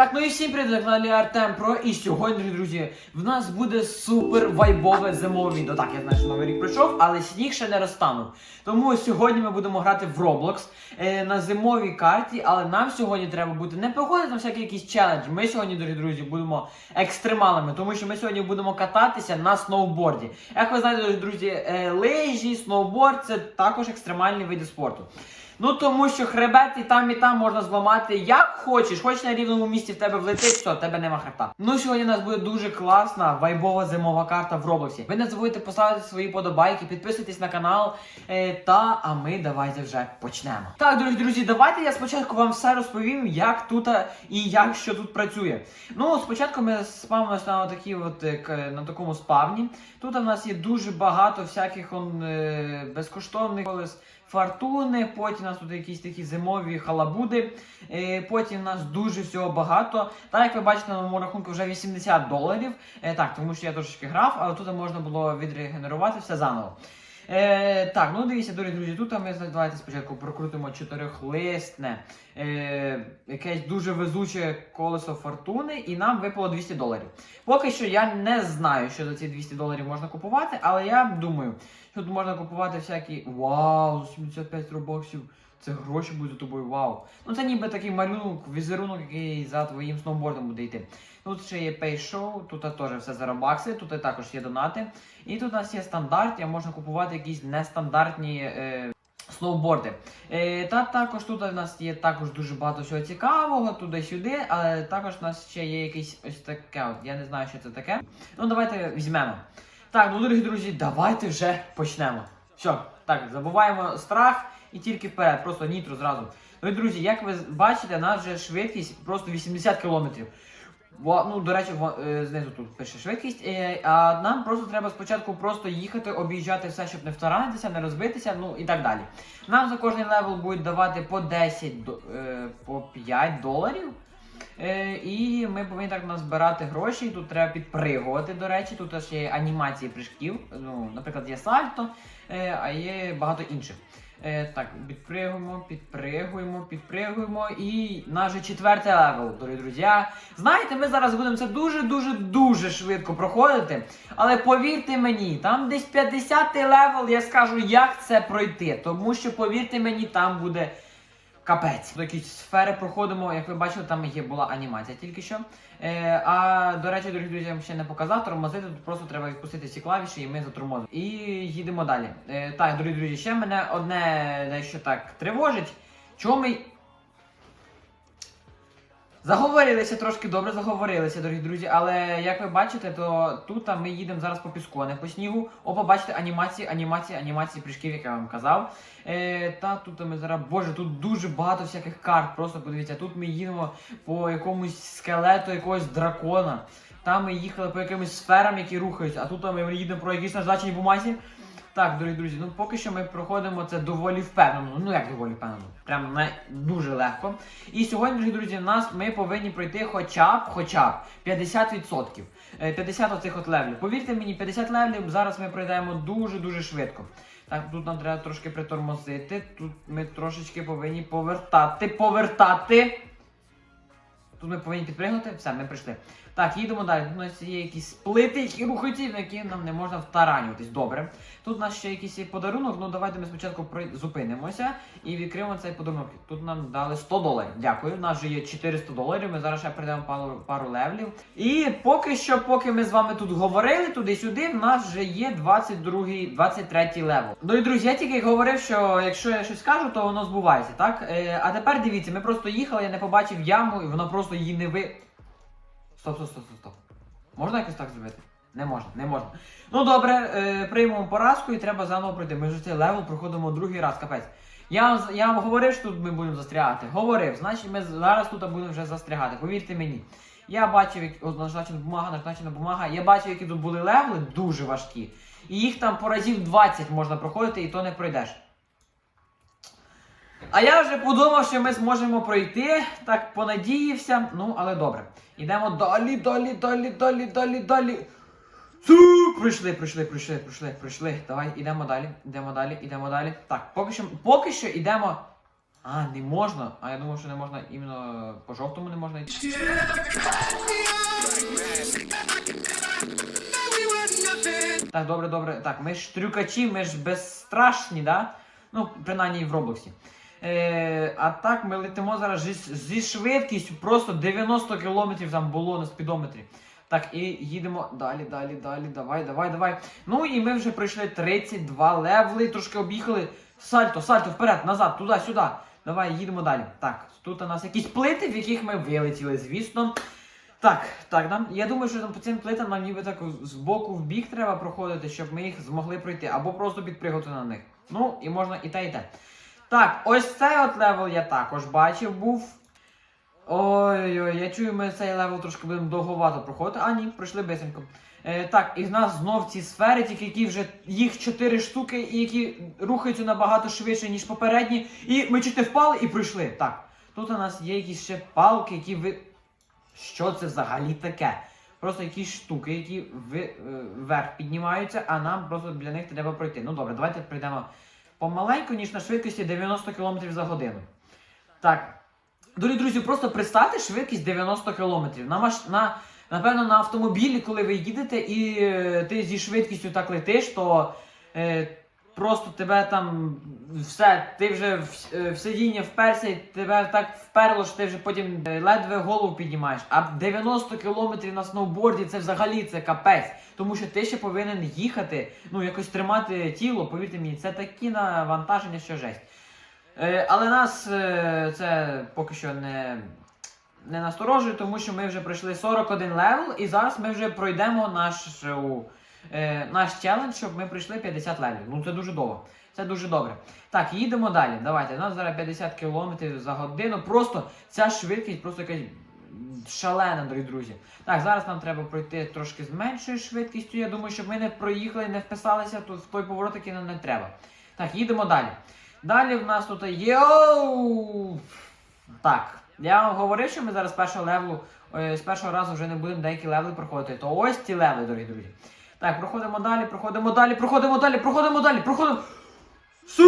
Так, ну і всім привіт, на каналі Артем Про. І сьогодні, друзі, в нас буде супер вайбове зимове відео. Так, я знаю, що новий рік пройшов, але сніг ще не розтанув. Тому сьогодні ми будемо грати в Roblox е, на зимовій карті, але нам сьогодні треба бути не походити на всякий якийсь челендж. Ми сьогодні, дорогі друзі, будемо екстремалами, тому що ми сьогодні будемо кататися на сноуборді. Як ви знаєте, друзі, е, лижі, сноуборд це також екстремальні види спорту. Ну тому що хребет і там і там можна зламати як хочеш, хоч на рівному місці в тебе влетить, все, тебе нема хребта. Ну сьогодні у нас буде дуже класна вайбова зимова карта в Роблоксі. Ви не забудьте поставити свої подобайки, підписуйтесь на канал. Е, та а ми давайте вже почнемо. Так, дорогі друзі, давайте я спочатку вам все розповім, як тут і як що тут працює. Ну, спочатку ми спавнимося на такі от е, на такому спавні. Тут у нас є дуже багато всяких он, е, безкоштовних колес фортуни, потім у нас тут якісь такі зимові халабуди, е, потім у нас дуже всього багато. Так, як ви бачите, на моєму рахунку вже 80 доларів. Е, так, тому що я трошечки грав, але тут можна було відрегенерувати все заново. Е, так, ну дивіться, дорогі друзі, тут ми давайте спочатку прокрутимо чотирьохлисне, е, якесь дуже везуче колесо фортуни, і нам випало 200 доларів. Поки що я не знаю, що за ці 200 доларів можна купувати, але я думаю, що тут можна купувати всякі. Вау, 75 робоксів. Це гроші будуть за тобою, вау. Ну це ніби такий малюнок, візерунок, який за твоїм сноубордом буде йти. Тут ще є Show, тут теж все за робакси, тут також є донати. І тут у нас є стандарт, я можна купувати якісь нестандартні. Е... Сноуборди. Е, та також тут у нас є також дуже багато всього цікавого, туди-сюди, але також у нас ще є якийсь ось таке. От, я не знаю, що це таке. Ну давайте візьмемо. Так, ну дорогі друзі, давайте вже почнемо. Все, так, забуваємо страх і тільки вперед, просто нітро зразу. Ну і друзі, як ви бачите, у нас вже швидкість просто 80 кілометрів. Во- Ну, до речі, е, знизу тут пише швидкість. Е, А нам просто треба спочатку просто їхати, об'їжджати все, щоб не втаранитися, не розбитися, ну і так далі. Нам за кожний левел будуть давати по 10, до- е, по 5 доларів. І ми повинні так назбирати гроші. Тут треба підпригувати, до речі. Тут ще є анімації прыжків. Ну, наприклад, є сальто, а є багато інших. Е, так, підпригуємо, підпригуємо, підпригуємо. І наш четвертий левел, дорогі друзі. Знаєте, ми зараз будемо це дуже-дуже дуже швидко проходити. Але повірте мені, там десь 50 левел, я скажу, як це пройти. Тому що, повірте мені, там буде. Капець. До якісь сфери проходимо, як ви бачили, там є була анімація тільки що. Е, а до речі, дорогі друзі, я вам ще не показав, тормозити тут просто треба відпустити всі клавіші, і ми затормозимо. І їдемо далі. Е, так, дорогі друзі, ще мене одне дещо так тривожить. Чому ми. Заговорилися трошки добре, заговорилися, дорогі друзі, але як ви бачите, то тут ми їдемо зараз по піску, а не по снігу. Опа, бачите, анімації, анімації, анімації прыжків, як я вам казав. Е, та тут ми зараз, боже, тут дуже багато всяких карт. Просто подивіться, тут ми їдемо по якомусь скелету якогось дракона. Там ми їхали по якимось сферам, які рухаються, а тут ми їдемо про якісь наждачені бумазі. Так, дорогі друзі, ну поки що ми проходимо це доволі впевнено. Ну як доволі впевнено? Прям не дуже легко. І сьогодні, дорогі друзі, нас ми повинні пройти хоча б хоча б 50%. Е, 50 оцих от левлів. Повірте мені, 50 левлів зараз ми пройдемо дуже-дуже швидко. Так, тут нам треба трошки притормозити. Тут ми трошечки повинні повертати, повертати. Тут ми повинні підпригнути, все, ми прийшли. Так, їдемо далі. Тут у нас є якісь плити, які рухаються, на які нам не можна втаранюватись. Добре. Тут у нас ще якийсь подарунок. Ну давайте ми спочатку зупинимося і відкриємо цей подарунок. Тут нам дали 100 доларів. Дякую. У нас вже є 400 доларів. Ми зараз ще прийдемо пару, пару левлів. І поки що, поки ми з вами тут говорили туди-сюди, в нас вже є 22 23 левел. Ну і друзі, я тільки говорив, що якщо я щось кажу, то воно збувається, так? Е, а тепер дивіться, ми просто їхали, я не побачив яму, і вона просто її не ви. Стоп, стоп, стоп, стоп, стоп. Можна якось так зробити? Не можна, не можна. Ну добре, е, приймемо поразку і треба заново пройти. Ми вже цей левел проходимо другий раз, капець. Я, я вам говорив, що тут ми будемо застрягати. Говорив, значить ми зараз тут будемо вже застрягати. Повірте мені. Я бачив, як от, назначена бумага, назначена бумага. Я бачив, які тут були левели дуже важкі. І їх там по разів 20 можна проходити, і то не пройдеш. А я вже подумав, що ми зможемо пройти, так понадіявся. Ну, але добре. Йдемо далі, далі, далі, далі, далі, далі. Су! Пройшли, пройшли, пройшли, пройшли, пройшли. Давай, йдемо далі, йдемо далі, йдемо далі. Так, поки що, поки що йдемо. А, не можна. А я думав, що не можна іменно по жовтому не можна йти. Так, добре, добре. Так, ми ж трюкачі, ми ж безстрашні, да? Ну, принаймні в Роблоксі. Е, а так ми летимо зараз зі, швидкістю просто 90 км там було на спідометрі. Так, і їдемо далі, далі, далі. Давай, давай, давай. Ну і ми вже пройшли 32 левли, трошки об'їхали. Сальто, сальто, вперед, назад, туди, сюди. Давай, їдемо далі. Так, тут у нас якісь плити, в яких ми вилетіли, звісно. Так, так, нам. Я думаю, що там по цим плитам нам ніби так з боку в бік треба проходити, щоб ми їх змогли пройти, або просто підпригати на них. Ну, і можна і те, і те. Так, ось цей от левел я також бачив, був. Ой-ой, я чую, ми цей левел трошки будемо довговато проходити. А, ні, пройшли бисенько. Е, так, і в нас знов ці сфери, тільки які вже їх 4 штуки, і які рухаються набагато швидше, ніж попередні. І ми чуть не впали і пройшли. Так, тут у нас є якісь ще палки, які ви. Що це взагалі таке? Просто якісь штуки, які е, вверх піднімаються, а нам просто для них треба пройти. Ну добре, давайте пройдемо помаленьку, ніж на швидкості 90 км за годину. Так. Дорогі друзі, просто представте швидкість 90 км. На, маш... на, напевно, на автомобілі, коли ви їдете і е, ти зі швидкістю так летиш, то е, просто тебе там все, ти вже в, е, в сидіння вперся, і тебе так вперло, що ти вже потім е, ледве голову піднімаєш. А 90 км на сноуборді це взагалі це капець. Тому що ти ще повинен їхати, ну якось тримати тіло, повірте мені, це такі навантаження, що жесть. Е, але нас е, це поки що не, не насторожує, тому що ми вже пройшли 41 левел, і зараз ми вже пройдемо наш, е, наш челендж, щоб ми пройшли 50 левелів. Ну це дуже довго. Це дуже добре. Так, їдемо далі. Давайте. У нас зараз 50 км за годину. Просто ця швидкість просто якась шалена, дорогі друзі. Так, зараз нам треба пройти трошки з меншою швидкістю. Я думаю, щоб ми не проїхали, не вписалися тут в той поворот, який нам не треба. Так, їдемо далі. Далі в нас тут. Йоу! Так, я вам говорив, що ми зараз з першого левелу, е, з першого разу вже не будемо деякі левели проходити. То ось ці левели, дорогі друзі. Так, проходимо далі, проходимо далі, проходимо далі, проходимо далі, проходимо. Су!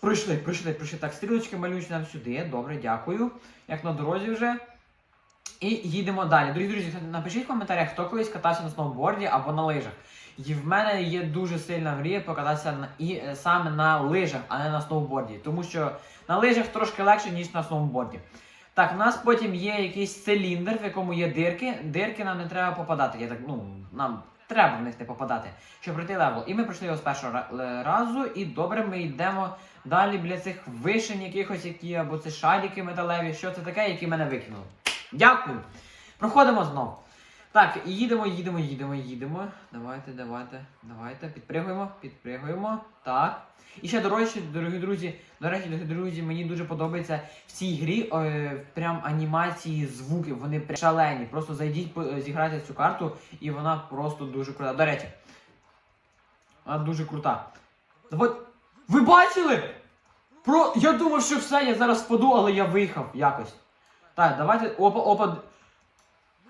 Пройшли, пройшли, пройшли. Так, стрілочки малюють нам сюди. Добре, дякую. Як на дорозі вже. І їдемо далі. Дорогі друзі, напишіть в коментарях, хто колись катався на сноуборді або на лижах. І в мене є дуже сильна мрія покататися на, і е, саме на лижах, а не на сноуборді. Тому що на лижах трошки легше, ніж на сноуборді. Так, у нас потім є якийсь циліндр, в якому є дирки. Дирки нам не треба попадати. Я так, ну, нам треба в них не попадати, щоб пройти левел. І ми пройшли його з першого е, разу, і добре, ми йдемо далі біля цих вишень якихось, які або це шаліки металеві. Що це таке, які мене викинули. Дякую. Проходимо знов. Так, їдемо, їдемо, їдемо, їдемо. Давайте, давайте, давайте. Підпригуємо, підпригуємо. Так. І ще до речі, дорогі друзі, до речі, дорогі друзі, мені дуже подобається в цій грі е, прям анімації, звуки, вони прям шалені. Просто зайдіть, зіграйте цю карту, і вона просто дуже крута. До речі, вона дуже крута. Ви бачили? Про. Я думав, що все, я зараз впаду, але я виїхав якось. Так, давайте. Опа, опа.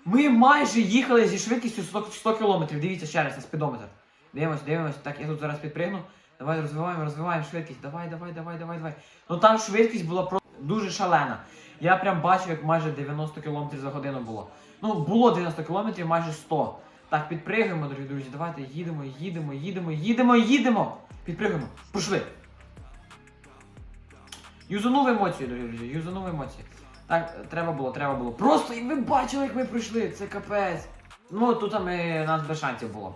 Ми майже їхали зі швидкістю 100, 100 км. Дивіться ще раз на спідометр. Дивимось, дивимось. Так, я тут зараз підпригну. Давай розвиваємо, розвиваємо швидкість. Давай, давай, давай, давай, давай. Ну там швидкість була просто дуже шалена. Я прям бачив, як майже 90 км за годину було. Ну, було 90 км, майже 100. Так, підпригуємо, дорогі друзі. Давайте їдемо, їдемо, їдемо, їдемо, їдемо. Підпригуємо. Пішли. Юзанув емоції, дорогі друзі, юзанув емоції. Так, треба було, треба було. Просто і ви бачили, як ми пройшли, це капець. Ну, тут ми, нас без шансів було.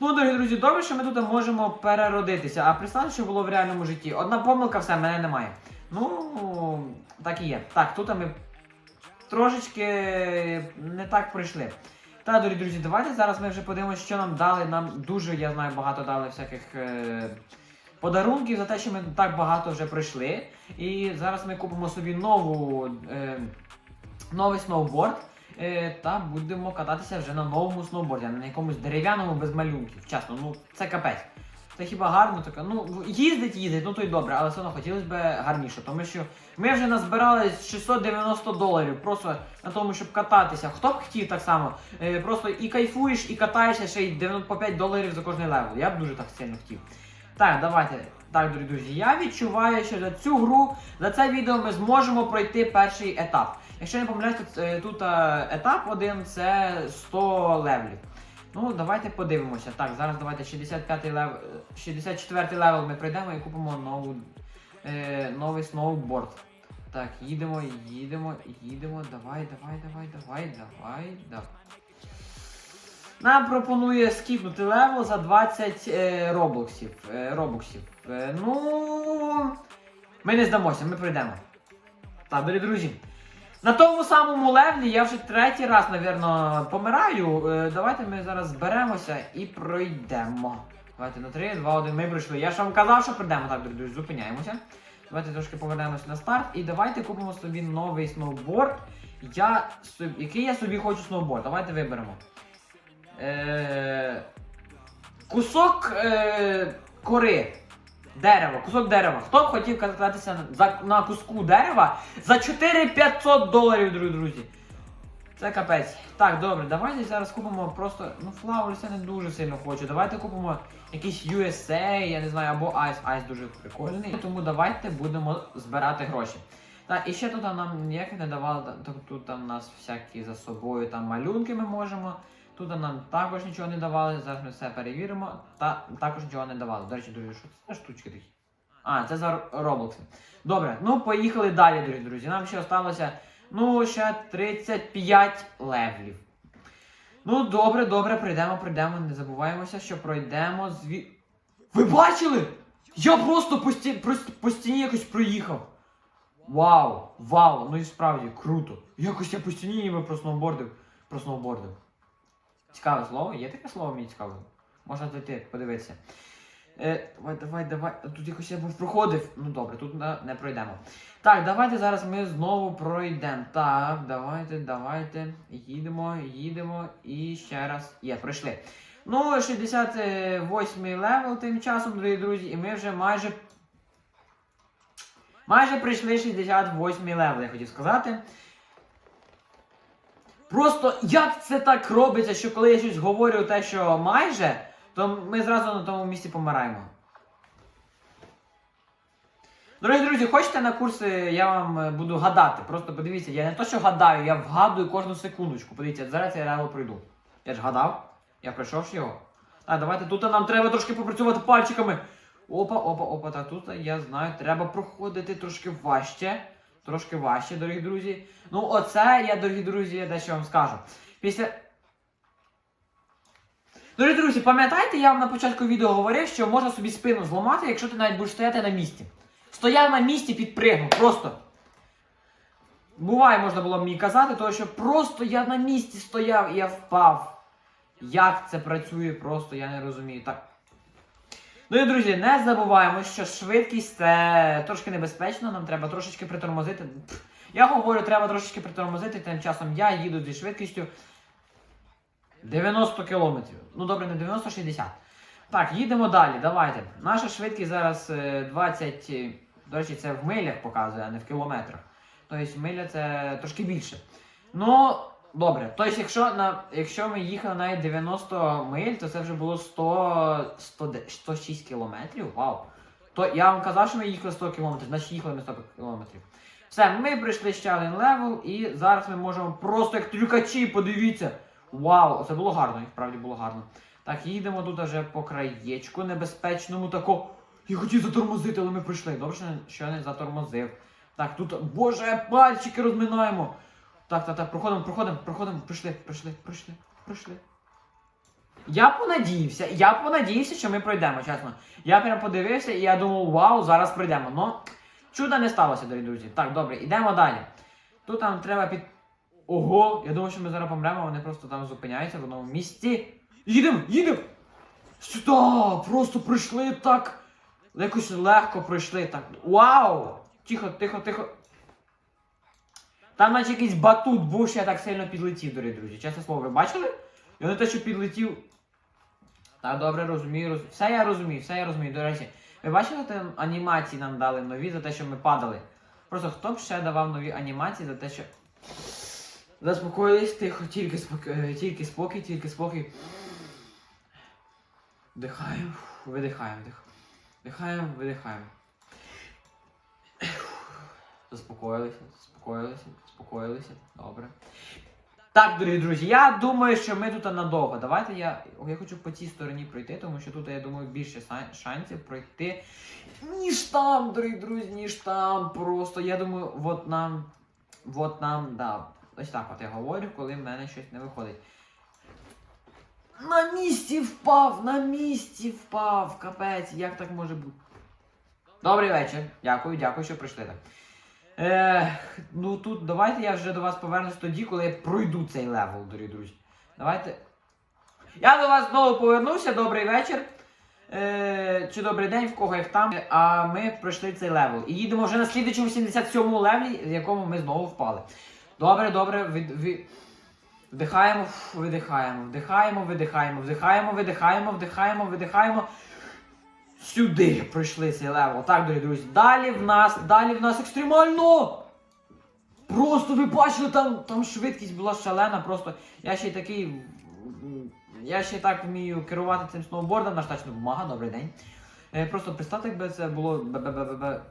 Ну, дорогі друзі, добре, що ми тут можемо переродитися. А представте, що було в реальному житті. Одна помилка, все, мене немає. Ну, так і є. Так, тут ми трошечки не так пройшли. Так, дорогі друзі, давайте зараз ми вже подивимося, що нам дали. Нам дуже, я знаю, багато дали всяких е, подарунків за те, що ми так багато вже пройшли. І зараз ми купимо собі нову, е, новий сноуборд. Е, та будемо кататися вже на новому сноуборді, а не на якомусь дерев'яному без малюнків. Чесно, ну це капець. Це хіба гарно таке? Ну, їздить, їздить, ну то й добре, але все одно хотілося б гарніше, тому що ми вже назбирали 690 доларів просто на тому, щоб кататися. Хто б хотів так само? Е, просто і кайфуєш, і катаєшся ще й 95 доларів за кожний левел. Я б дуже так сильно хотів. Так, давайте. Так, дорогі друзі, я відчуваю, що за цю гру, за це відео ми зможемо пройти перший етап. Якщо не помиляюсь, тут, е, тут е, етап один це 100 левелів. Ну, давайте подивимося. Так, зараз давайте 65 лев... 64 левел ми пройдемо і купимо нову, е, новий сноуборд. Так, їдемо, їдемо, їдемо. Давай, давай, давай, давай, давай, давай. Нам пропонує скіпнути левел за 20 е, роблоксів. Е, робоксів. Е, ну. Ми не здамося, ми пройдемо. Так, дорогі друзі. На тому самому левлі я вже третій раз, напевно, помираю. Е, давайте ми зараз зберемося і пройдемо. Давайте на 3, 2, 1, ми пройшли. Я ж вам казав, що пройдемо. Так, друзі, зупиняємося. Давайте трошки повернемось на старт і давайте купимо собі новий сноуборд. Я, який я собі хочу сноуборд. Давайте виберемо. Е, кусок е, кори. Дерева, кусок дерева. Хто б хотів кататися на, на куску дерева за 4500 доларів, друзі, друзі. Це капець. Так, добре, давайте зараз купимо просто. Ну, Flowers я не дуже сильно хочу. Давайте купимо якийсь USA, я не знаю, або Ice. Ice дуже прикольний. Тому давайте будемо збирати гроші. Так, і ще тут нам ніяк не давали. Тут там у нас всякі за собою там малюнки ми можемо. Тут нам також нічого не давали. Зараз ми все перевіримо. Та також нічого не давали. До речі, друзі, що це штучки такі? А, це за роблокси. Добре, ну поїхали далі, дорогі друзі. Нам ще залишилося, ну, ще 35 левлів. Ну, добре, добре, пройдемо, пройдемо. Не забуваємося, що пройдемо зві. Ви бачили? Я просто по, сті... по стіні якось проїхав. Вау! Вау! Ну і справді круто. Якось я по стіні ніби просноубордив. Просноубордив. Цікаве слово? Є таке слово мені цікаве? Можна зайти, подивитися. Е, давай, давай, давай. Тут якось я був проходив. Ну добре, тут не, пройдемо. Так, давайте зараз ми знову пройдемо. Так, давайте, давайте. Їдемо, їдемо і ще раз. Є, пройшли. Ну, 68 левел тим часом, дорогі друзі, і ми вже майже. Майже прийшли 68 левел, я хотів сказати. Просто як це так робиться, що коли я щось говорю те, що майже, то ми зразу на тому місці помираємо. Дорогі друзі, хочете на курси, я вам е, буду гадати. Просто подивіться, я не то, що гадаю, я вгадую кожну секундочку. Подивіться, зараз я реально пройду. Я ж гадав, я пройшов його. А, давайте тут нам треба трошки попрацювати пальчиками. Опа, опа, опа, так тут я знаю, треба проходити трошки важче. Трошки важче, дорогі друзі. Ну, оце я, дорогі друзі, дещо вам скажу. Після. Дорогі друзі, пам'ятаєте, я вам на початку відео говорив, що можна собі спину зламати, якщо ти навіть будеш стояти на місці. Стояв на місці, підпригнув, просто. Буває, можна було мені казати, тому що просто я на місці стояв і я впав. Як це працює, просто я не розумію. Так. Ну і друзі, не забуваємо, що швидкість це трошки небезпечно, нам треба трошечки притормозити. Я говорю, треба трошечки притормозити, тим часом я їду зі швидкістю 90 кілометрів. Ну добре, не 90, 60. Так, їдемо далі, давайте. Наша швидкість зараз е, 20. е, До речі, це в милях показує, а не в кілометрах. Тобто миля це трошки більше. Ну, добре. Тобто, якщо, на, якщо ми їхали навіть 90 миль, то це вже було 100, 100, 106 кілометрів. Вау. То я вам казав, що ми їхали 100 кілометрів, значить їхали ми 100 кілометрів. Все, ми пройшли ще один левел, і зараз ми можемо просто як трюкачі, подивіться. Вау, це було гарно, і вправді було гарно. Так, їдемо тут вже по краєчку небезпечному тако. Я хотів затормозити, але ми пройшли. Добре, що не- затормозив. Так, тут, боже, пальчики розминаємо. Так, так, так, проходимо, проходимо, проходимо, пройшли, пройшли, пройшли, пройшли. Я понадіявся, я понадіявся, що ми пройдемо, чесно. Я прям подивився і я думав, вау, зараз пройдемо. Ну, чуда не сталося, дорогі друзі. Так, добре, йдемо далі. Тут нам треба під. Ого, я думав, що ми зараз помремо, вони просто там зупиняються в одному місці. Їдемо, їдемо! Сюди! Просто пройшли так. Якось легко пройшли так. Вау! Тихо, тихо, тихо. Там наче якийсь батут був, що я так сильно підлетів, дорогі друзі. Чесне слово, ви бачили? Я не те, що підлетів. Так, добре, розумію, роз... все я розумію, все я розумію. До речі, ви бачили, там анімації нам дали нові за те, що ми падали? Просто хто б ще давав нові анімації за те, що. Заспокоїлись, тихо, тільки спокій, е, тільки спокій, тільки спокій. Вдихаємо, видихаємо, вдих. Вдихаємо, видихаємо. Заспокоїлися, заспокоїлися, заспокоїлися. Добре. Так, дорогі друзі, я думаю, що ми тут надовго. Давайте я. Я хочу по цій стороні пройти, тому що тут, я думаю, більше шансів пройти. Ніж там, дорогі друзі, ніж там. Просто я думаю, от нам. От нам, да. Ось так от я говорю, коли в мене щось не виходить. На місці впав, на місці впав. Капець, як так може бути? Добрий вечір. Дякую, дякую, що прийшли так. Ех, ну тут давайте я вже до вас повернусь тоді, коли я пройду цей левел, дорогі друзі. Давайте. Я до вас знову повернуся, добрий вечір. Е, чи добрий день, в кого як там. Е, А ми пройшли цей левел. І їдемо вже на слідчому 77-му левелі, в якому ми знову впали. Добре, добре, від, від... Вдихаємо, видихаємо, вдихаємо, видихаємо, вдихаємо, видихаємо, вдихаємо, видихаємо. Сюди пройшли цей левел. Так, дорогі друзі. Далі в нас, далі в нас екстремально! Просто ви бачили, там, там швидкість була шалена, просто я ще й такий. Я ще так вмію керувати цим сноубордом, наш тачна бумага, добрий день. Е, Просто представте, якби це було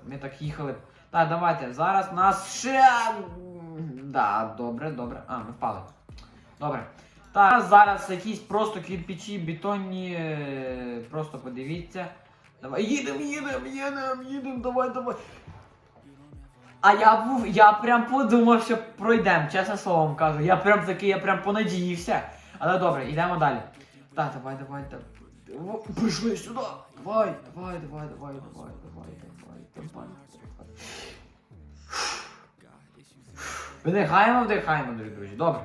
ми так їхали. Так, давайте, зараз нас ще. Да, добре, добре. А, ми впали. Добре. Так, зараз якісь просто кирпичі, бетонні. е, Просто подивіться. Давай, їдемо, їдемо, їдемо, їдемо, давай, давай. А я був, я прям подумав, що пройдемо, чесне слово вам кажу. Я прям такий, я прям понадіявся. Але добре, йдемо далі. Так, давай, давай, давай. Прийшли сюди. Давай, давай, давай, давай, давай, давай, давай, давай. Вдихаємо, вдихаємо, дорогі друзі. Добре.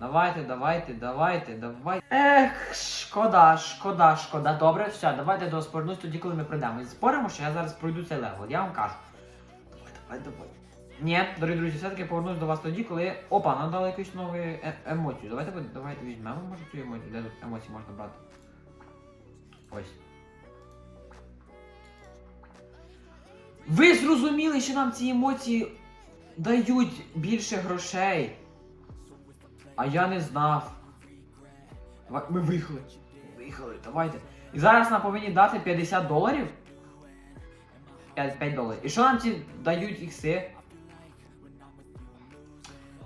Давайте, давайте, давайте, давайте. Ех, шкода, шкода, шкода. Добре, все, давайте до вас тоді, коли ми пройдемо. І споримо, що я зараз пройду цей левел. Я вам кажу. Давай, давай, давай. Ні, дорогі друзі, все-таки повернусь до вас тоді, коли. Опа, нам дали якусь нову е- емоцію. Давайте давайте візьмемо, може цю емоцію, де тут емоції можна брати. Ось. Ви зрозуміли, що нам ці емоції дають більше грошей. А я не знав. Давай, ми виїхали. Виїхали, давайте. І зараз нам повинні дати 50 доларів. 5, 5 доларів. І що нам ці дають ікси?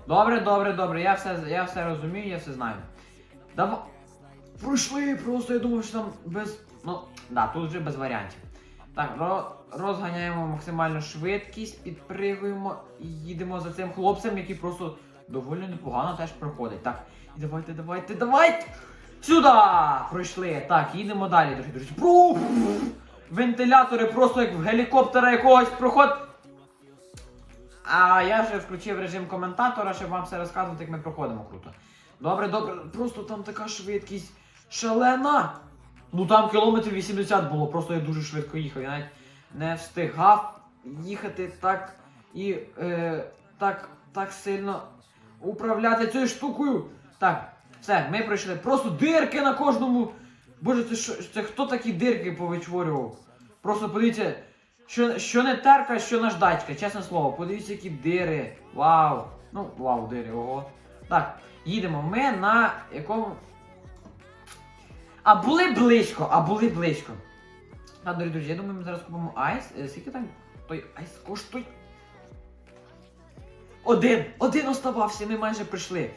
Добре, добре, добре. Я все, я все розумію, я все знаю. Давай. Пройшли, просто я думав, що там без. Ну, да, тут вже без варіантів. Так, ро... розганяємо максимальну швидкість, підпригуємо і їдемо за цим хлопцем, який просто доволі непогано теж проходить. Так, і давайте, давайте, давайте! Сюди! Пройшли. Так, їдемо далі, дорогі друзі. Пру! Вентилятори просто як в гелікоптера якогось проход. А я вже включив режим коментатора, щоб вам все розказувати, як ми проходимо круто. Добре, добре, просто там така швидкість шалена. Ну там кілометрів 80 було, просто я дуже швидко їхав. Я навіть не встигав їхати так і е, так, так сильно управляти цією штукою. Так, все, ми пройшли. Просто дирки на кожному. Боже, це що це хто такі дирки повичворював? Просто подивіться, що, що не терка, що наждачка, чесне слово, подивіться, які дири. Вау! Ну, вау, дири, ого. Так, їдемо. Ми на якому. А були близько, а були близько. Так, дорогі друзі, я думаю, ми зараз купимо айс. Е, Скільки там той айс коштує? Один! Один оставався, ми майже прийшли.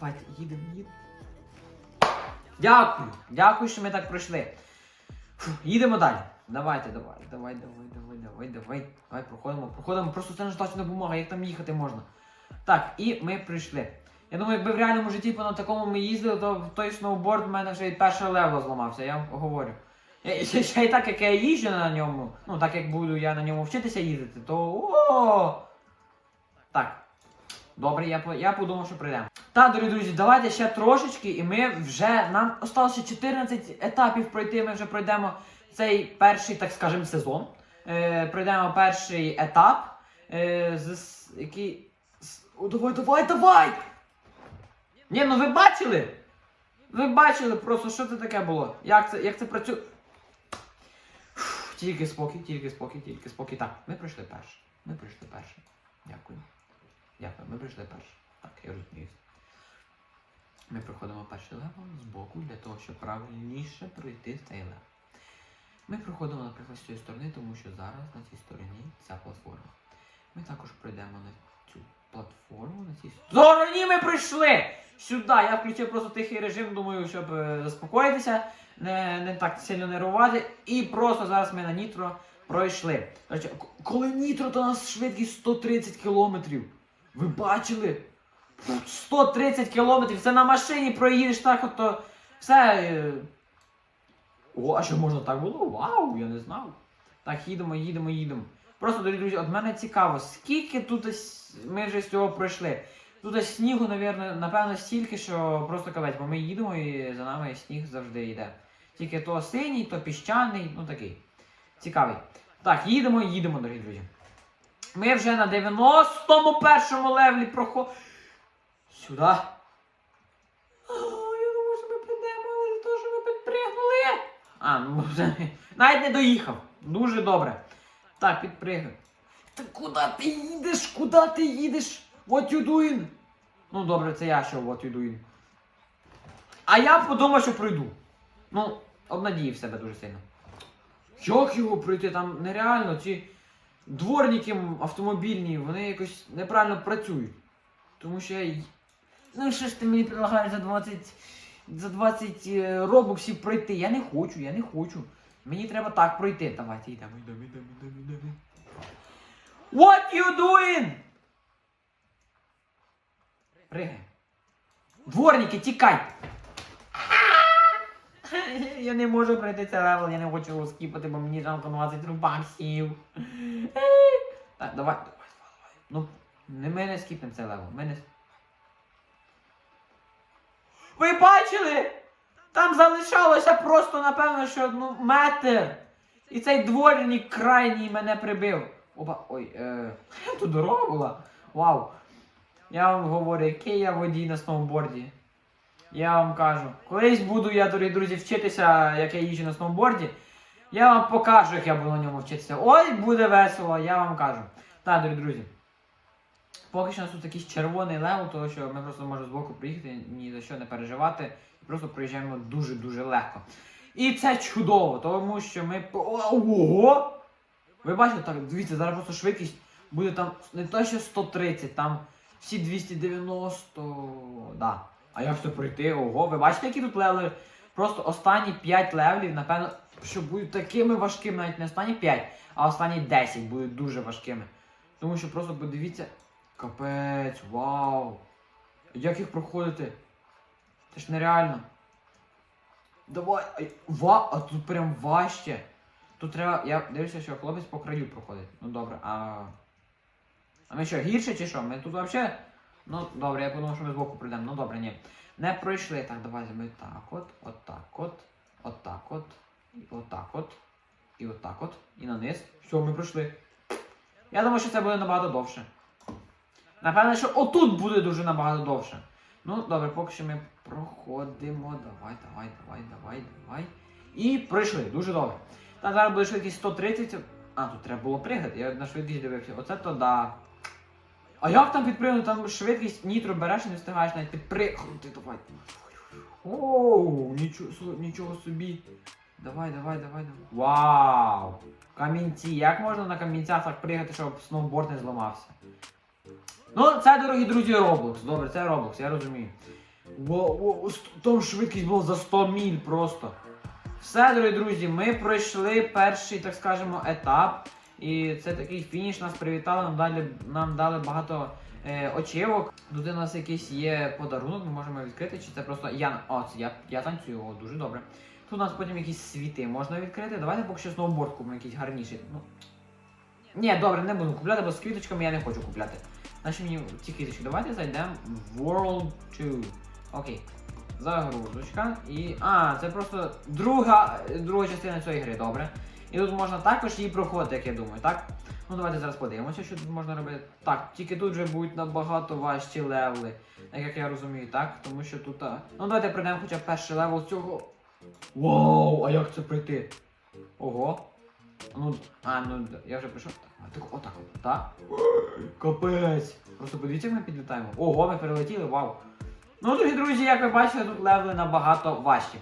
Давайте, їдемо, їдемо. Дякую! Дякую, що ми так пройшли. Фу, їдемо далі. Давайте, давай, давай, давай, давай, давай, давай. Давай, проходимо, проходимо. Просто це наждачна бумага, як там їхати можна. Так, і ми прийшли. Я думаю, якби в реальному житті по на такому ми їздили, то той сноуборд в мене вже і перший левел зламався, я вам говорю. Ще й так, як я їжджу на ньому, ну так як буду я на ньому вчитися їздити, то о! Так. Добре, я, я подумав, що прийдемо. Так, дорогі друзі, давайте ще трошечки, і ми вже. Нам осталося 14 етапів пройти. Ми вже пройдемо цей перший, так скажемо, сезон. Е, пройдемо перший етап. Е, з, який. з- О, давай, давай, давай! Ні, ну ви бачили? Ви бачили просто, що це таке було? Як це, як це працює? Тільки спокій, тільки спокій, тільки спокій. Так, ми пройшли перший. Ми пройшли перший. Дякую. Дякую, ми пройшли перший. Так, я розумію. Ми проходимо перший левел з боку для того, щоб правильніше пройти цей левел. Ми проходимо, наприклад, з цієї сторони, тому що зараз на цій стороні ця платформа. Ми також пройдемо на цю платформу, на цій стороні ми прийшли! Сюди! Я включив просто тихий режим, думаю, щоб е, заспокоїтися, не, не так сильно нервувати. І просто зараз ми на нітро пройшли. Коли нітро, то у нас швидкість 130 кілометрів. Ви бачили? 130 кілометрів, це на машині проїдеш так, от то все. е, О, а що можна так було? Вау, я не знав. Так, їдемо, їдемо, їдемо. Просто, дорогі друзі, от мене цікаво, скільки тут ми вже з цього пройшли. Тут снігу, напевно, стільки, що просто кавець, бо ми їдемо і за нами сніг завжди йде. Тільки то синій, то піщаний, ну такий. Цікавий. Так, їдемо, їдемо, дорогі друзі. Ми вже на 91-му левелі проходимо. Сюди. Я думаю, що ми прийдемо, але за те, що ми підпригнули. А, ну вже навіть не доїхав. Дуже добре. Так, підпригай. Та куди ти їдеш? Куди ти їдеш? What you doing? Ну добре, це я що what you doing. А я подумав, що пройду. Ну, обнадіїв себе дуже сильно. Як його пройти? Там нереально, ці дворники автомобільні, вони якось неправильно працюють. Тому що я. Ну що ж ти мені предлагаєш за 20. За 20 е, робоксів пройти? Я не хочу, я не хочу. Мені треба так пройти. Давайте йдемо, йдемо, йдемо, йдемо, йдемо. What you doing? Пригай. Дворники, тікай! Я не можу пройти цей левел, я не хочу його скіпати, бо мені жалко 20 рубаксів. Так, давай, давай, давай, давай. Ну, не ми не скіпнемо цей левел. Ми не... Ви бачили? Там залишалося просто, напевно, що ну, метр. І цей дворник крайній мене прибив. Опа, ой, е, тут дорога була. Вау. Я вам говорю, який я водій на сноуборді. Я вам кажу, колись буду я, дорогі друзі, вчитися, як я їжджу на сноуборді. Я вам покажу, як я буду на ньому вчитися. Ой, буде весело, я вам кажу. Так, дорогі друзі. Поки що у нас тут якийсь червоний левел, тому що ми просто можемо збоку приїхати, ні за що не переживати. Просто проїжджаємо дуже-дуже легко. І це чудово, тому що ми. Ого! Ви бачите, так, дивіться, зараз просто швидкість буде там не те, що 130, там всі 290. Да. А як це пройти? Ого, ви бачите, які тут левели? Просто останні 5 левелів, напевно, що будуть такими важкими, навіть не останні 5, а останні 10 будуть дуже важкими. Тому що просто подивіться. Капець, вау. Як їх проходити? Це ж нереально. Давай. Ай, ва, а тут прям важче. Тут треба. Я дивлюся, що хлопець по краю проходить. Ну добре, а. А ми що, гірше чи що? Ми тут взагалі. Ну, добре, я подумав, що ми збоку прийдемо. Ну добре, ні. Не пройшли. Так, давайте ми так от, от так от, от так от, і от так от, і от так от, і на низ. Все, ми пройшли. Я думаю, що це буде набагато довше. Напевно, що отут буде дуже набагато довше. Ну, добре, поки що ми проходимо. Давай, давай, давай, давай, давай. І пройшли, дуже добре. Та зараз буде швидкість 130. А, тут треба було пригати, я на швидкість дивився. Оце то да. А як там підпригнути? Там швидкість нітро береш і не встигаєш навіть підпригнути. Давай. Оу, нічого, нічого собі. Давай, давай, давай, давай. Вау! Камінці. Як можна на камінцях так пригати, щоб сноуборд не зламався? Ну, це, дорогі друзі, Roblox. Добре, це Roblox, я розумію. Вау, вау, там швидкість була за 100 міль просто. Все, дорогі друзі, ми пройшли перший, так скажемо, етап. І це такий фініш, нас привітали, нам дали, нам дали багато е, очівок. Тут у нас якийсь є подарунок, ми можемо відкрити, чи це просто я. О, це я, я танцюю, о, дуже добре. Тут у нас потім якісь світи можна відкрити. Давайте поки що сноуборд купимо якийсь гарніший. Ну. Ні, добре, не буду купляти, бо з квіточками я не хочу купляти. Значить мені ці квіточки. Давайте зайдемо в World 2. Окей. Загрузочка. І. А, це просто друга, друга частина цієї гри, добре. І тут можна також її проходити, як я думаю, так? Ну давайте зараз подивимося, що тут можна робити. Так, тільки тут вже будуть набагато важчі левели, так як я розумію, так? Тому що тут. а, Ну давайте пройдемо хоча б перший левел цього. Вау, а як це пройти? Ого. Ну, а, ну я вже прийшов. А, так, отак, так? Капець. Просто подивіться, як ми підлітаємо. Ого, ми перелетіли, вау. Ну, дорогі друзі, як ви бачите, тут левели набагато важчі.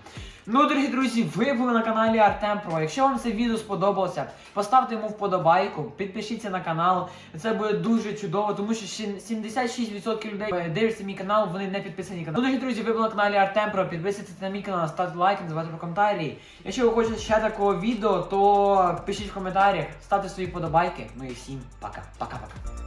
Ну, дорогі друзі, ви були на каналі Артем Про. Якщо вам це відео сподобалося, поставте йому вподобайку, підпишіться на канал. Це буде дуже чудово, тому що 76% людей дивляться мій канал, вони не підписані на канал. Ну, дорогі друзі, ви були на каналі Артем Про. Підписуйтесь на мій канал, ставте лайк, називайте про коментарі. Якщо ви хочете ще такого відео, то пишіть в коментарях, ставте свої вподобайки. Ну і всім пока. Пока-пока.